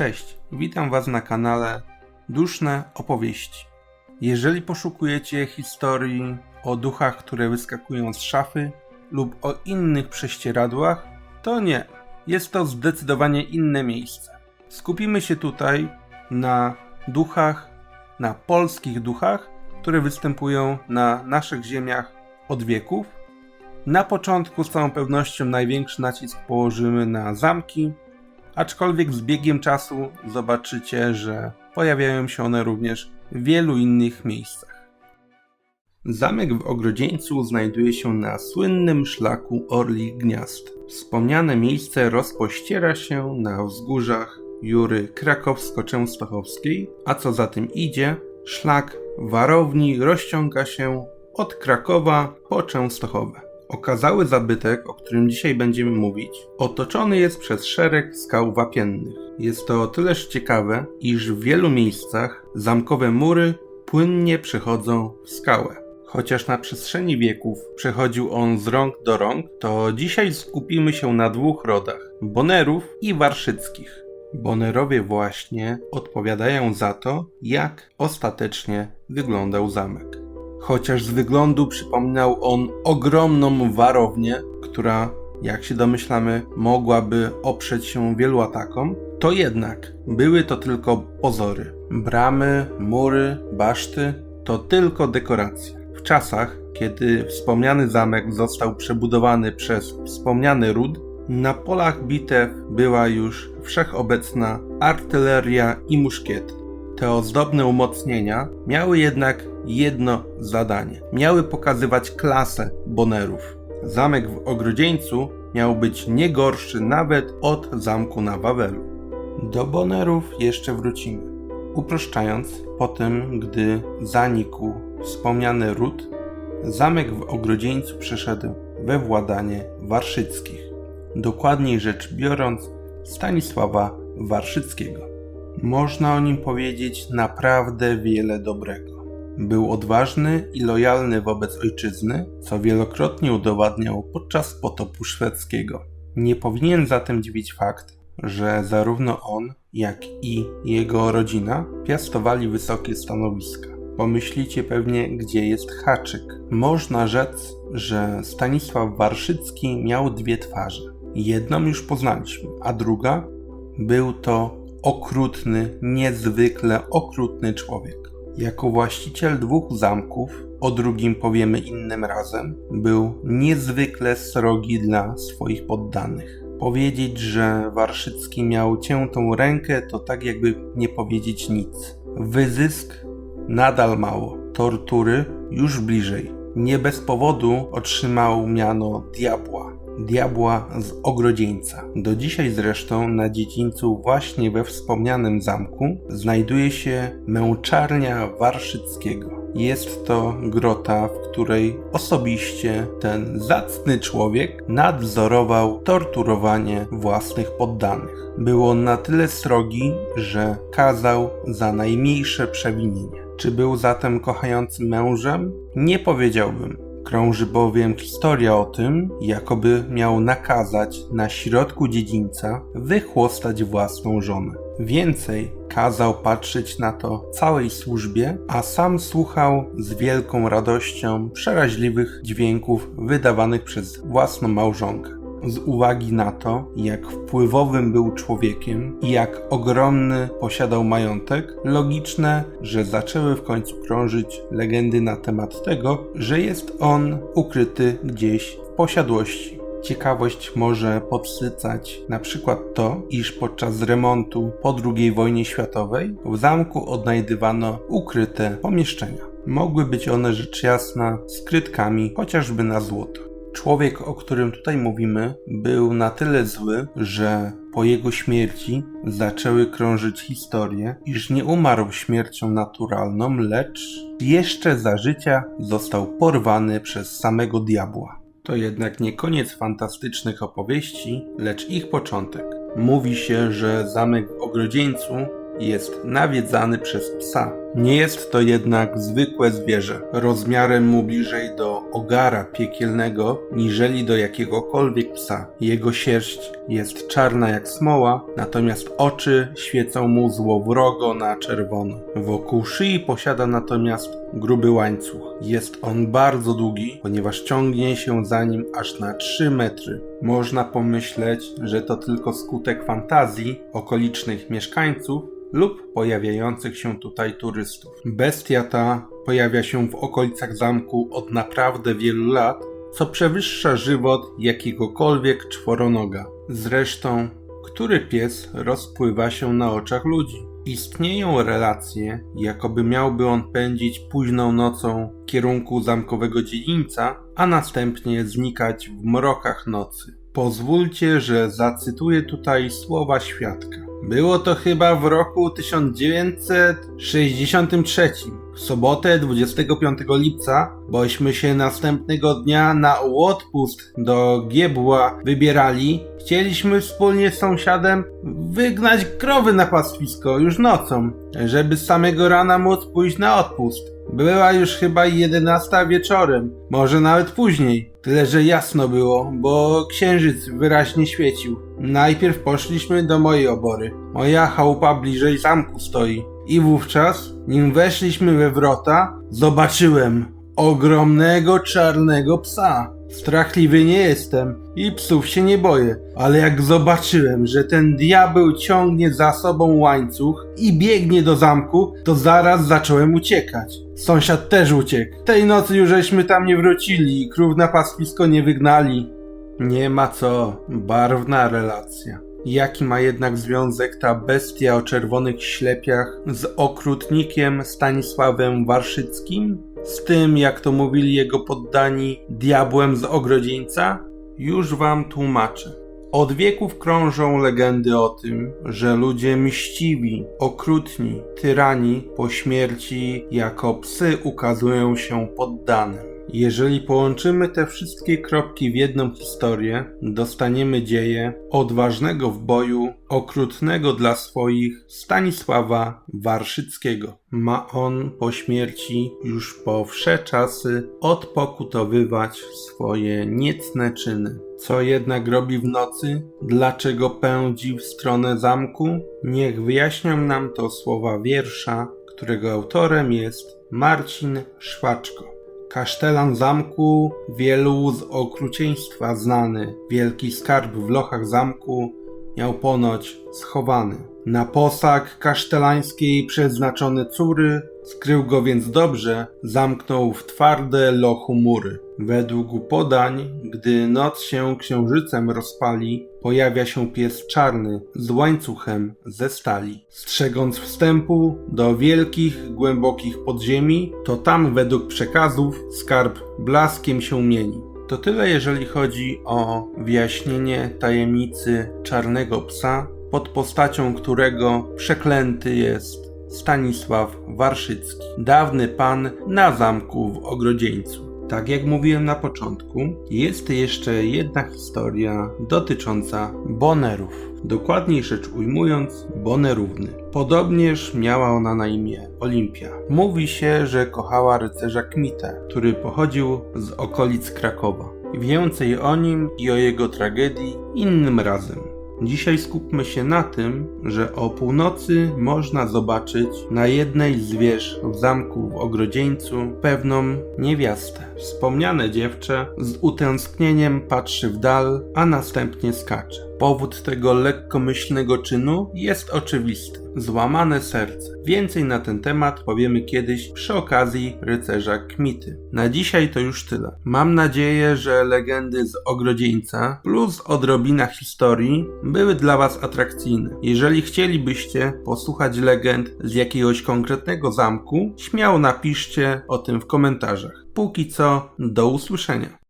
Cześć, witam Was na kanale Duszne Opowieści. Jeżeli poszukujecie historii o duchach, które wyskakują z szafy lub o innych prześcieradłach, to nie. Jest to zdecydowanie inne miejsce. Skupimy się tutaj na duchach, na polskich duchach, które występują na naszych ziemiach od wieków. Na początku z całą pewnością największy nacisk położymy na zamki, aczkolwiek z biegiem czasu zobaczycie, że pojawiają się one również w wielu innych miejscach. Zamek w Ogrodzieńcu znajduje się na słynnym szlaku Orlich Gniazd. Wspomniane miejsce rozpościera się na wzgórzach Jury Krakowsko-Częstochowskiej, a co za tym idzie, szlak warowni rozciąga się od Krakowa po Częstochowę. Okazały zabytek, o którym dzisiaj będziemy mówić, otoczony jest przez szereg skał wapiennych. Jest to o tyleż ciekawe, iż w wielu miejscach zamkowe mury płynnie przechodzą w skałę. Chociaż na przestrzeni wieków przechodził on z rąk do rąk, to dzisiaj skupimy się na dwóch rodach Bonerów i Warszyckich. Bonerowie właśnie odpowiadają za to, jak ostatecznie wyglądał zamek. Chociaż z wyglądu przypominał on ogromną warownię, która, jak się domyślamy, mogłaby oprzeć się wielu atakom, to jednak były to tylko pozory. Bramy, mury, baszty to tylko dekoracje. W czasach, kiedy wspomniany zamek został przebudowany przez wspomniany ród, na polach bitew była już wszechobecna artyleria i muszkiety. Te ozdobne umocnienia miały jednak jedno zadanie. Miały pokazywać klasę bonerów. Zamek w Ogrodzieńcu miał być nie gorszy nawet od zamku na Wawelu. Do bonerów jeszcze wrócimy. Uproszczając, po tym, gdy zanikł wspomniany ród, zamek w Ogrodzieńcu przeszedł we władanie Warszyckich. Dokładniej rzecz biorąc, Stanisława Warszyckiego. Można o nim powiedzieć naprawdę wiele dobrego. Był odważny i lojalny wobec ojczyzny, co wielokrotnie udowadniał podczas potopu szwedzkiego. Nie powinien zatem dziwić fakt, że zarówno on, jak i jego rodzina piastowali wysokie stanowiska. Pomyślicie pewnie, gdzie jest haczyk. Można rzec, że Stanisław Warszycki miał dwie twarze. Jedną już poznaliśmy, a druga był to okrutny, niezwykle okrutny człowiek. Jako właściciel dwóch zamków, o drugim powiemy innym razem, był niezwykle srogi dla swoich poddanych. Powiedzieć, że Warszycki miał ciętą rękę, to tak jakby nie powiedzieć nic. Wyzysk nadal mało, tortury już bliżej. Nie bez powodu otrzymał miano diabła diabła z ogrodzieńca. Do dzisiaj zresztą na dziedzińcu właśnie we wspomnianym zamku znajduje się męczarnia Warszyckiego. Jest to grota, w której osobiście ten zacny człowiek nadzorował torturowanie własnych poddanych. Był on na tyle srogi, że kazał za najmniejsze przewinienie. Czy był zatem kochającym mężem? Nie powiedziałbym. Krąży bowiem historia o tym, jakoby miał nakazać na środku dziedzińca wychłostać własną żonę. Więcej, kazał patrzeć na to całej służbie, a sam słuchał z wielką radością przeraźliwych dźwięków wydawanych przez własną małżonkę z uwagi na to, jak wpływowym był człowiekiem i jak ogromny posiadał majątek, logiczne, że zaczęły w końcu krążyć legendy na temat tego, że jest on ukryty gdzieś w posiadłości. Ciekawość może podsycać na przykład to, iż podczas remontu po II wojnie światowej w zamku odnajdywano ukryte pomieszczenia. Mogły być one rzecz jasna skrytkami chociażby na złoto. Człowiek, o którym tutaj mówimy, był na tyle zły, że po jego śmierci zaczęły krążyć historie, iż nie umarł śmiercią naturalną, lecz jeszcze za życia został porwany przez samego diabła. To jednak nie koniec fantastycznych opowieści, lecz ich początek. Mówi się, że zamek w Ogrodzieńcu jest nawiedzany przez psa. Nie jest to jednak zwykłe zwierzę, rozmiarem mu bliżej do ogara piekielnego, niżeli do jakiegokolwiek psa. Jego sierść jest czarna jak smoła, natomiast oczy świecą mu złowrogo na czerwono. Wokół szyi posiada natomiast gruby łańcuch. Jest on bardzo długi, ponieważ ciągnie się za nim aż na 3 metry. Można pomyśleć, że to tylko skutek fantazji okolicznych mieszkańców, lub pojawiających się tutaj turystów. Bestia ta pojawia się w okolicach zamku od naprawdę wielu lat, co przewyższa żywot jakiegokolwiek czworonoga. Zresztą, który pies rozpływa się na oczach ludzi? Istnieją relacje, jakoby miałby on pędzić późną nocą w kierunku zamkowego dziedzińca, a następnie znikać w mrokach nocy. Pozwólcie, że zacytuję tutaj słowa świadka. Było to chyba w roku 1963, w sobotę 25 lipca, bośmy się następnego dnia na odpust do Giebła wybierali. Chcieliśmy wspólnie z sąsiadem wygnać krowy na pastwisko już nocą, żeby z samego rana móc pójść na odpust. Była już chyba 11 wieczorem, może nawet później. Tyle, że jasno było, bo księżyc wyraźnie świecił. Najpierw poszliśmy do mojej obory. Moja chałupa bliżej zamku stoi. I wówczas, nim weszliśmy we wrota, zobaczyłem ogromnego czarnego psa. Strachliwy nie jestem i psów się nie boję, ale jak zobaczyłem, że ten diabeł ciągnie za sobą łańcuch i biegnie do zamku, to zaraz zacząłem uciekać. Sąsiad też uciekł. Tej nocy już żeśmy tam nie wrócili i krów na pastwisko nie wygnali. Nie ma co, barwna relacja. Jaki ma jednak związek ta bestia o czerwonych ślepiach z okrutnikiem Stanisławem Warszyckim? Z tym, jak to mówili jego poddani, diabłem z ogrodzieńca? Już wam tłumaczę. Od wieków krążą legendy o tym, że ludzie mściwi, okrutni, tyrani po śmierci jako psy ukazują się poddanym. Jeżeli połączymy te wszystkie kropki w jedną historię, dostaniemy dzieje odważnego w boju, okrutnego dla swoich Stanisława Warszyckiego. Ma on po śmierci już po wsze czasy odpokutowywać swoje niecne czyny. Co jednak robi w nocy? Dlaczego pędzi w stronę zamku? Niech wyjaśnią nam to słowa wiersza, którego autorem jest Marcin Szwaczko. Kasztelan zamku, wielu z okrucieństwa znany, wielki skarb w lochach zamku miał ponoć schowany. Na posag kasztelańskiej przeznaczony córy, skrył go więc dobrze, zamknął w twarde lochu mury. Według podań, gdy noc się księżycem rozpali, pojawia się pies czarny z łańcuchem ze stali. Strzegąc wstępu do wielkich, głębokich podziemi, to tam według przekazów skarb blaskiem się mieni. To tyle, jeżeli chodzi o wyjaśnienie tajemnicy czarnego psa, pod postacią którego przeklęty jest Stanisław Warszycki, dawny pan na zamku w Ogrodzieńcu. Tak jak mówiłem na początku, jest jeszcze jedna historia dotycząca bonerów. Dokładniej rzecz ujmując, bonerówny. Podobnież miała ona na imię Olimpia. Mówi się, że kochała rycerza Kmitę, który pochodził z okolic Krakowa. Więcej o nim i o jego tragedii innym razem. Dzisiaj skupmy się na tym, że o północy można zobaczyć na jednej z wież w zamku w Ogrodzieńcu pewną niewiastę. Wspomniane dziewczę z utęsknieniem patrzy w dal, a następnie skacze. Powód tego lekkomyślnego czynu jest oczywisty. Złamane serce. Więcej na ten temat powiemy kiedyś przy okazji rycerza Kmity. Na dzisiaj to już tyle. Mam nadzieję, że legendy z Ogrodzieńca plus odrobina historii były dla Was atrakcyjne. Jeżeli chcielibyście posłuchać legend z jakiegoś konkretnego zamku, śmiało napiszcie o tym w komentarzach. Póki co, do usłyszenia.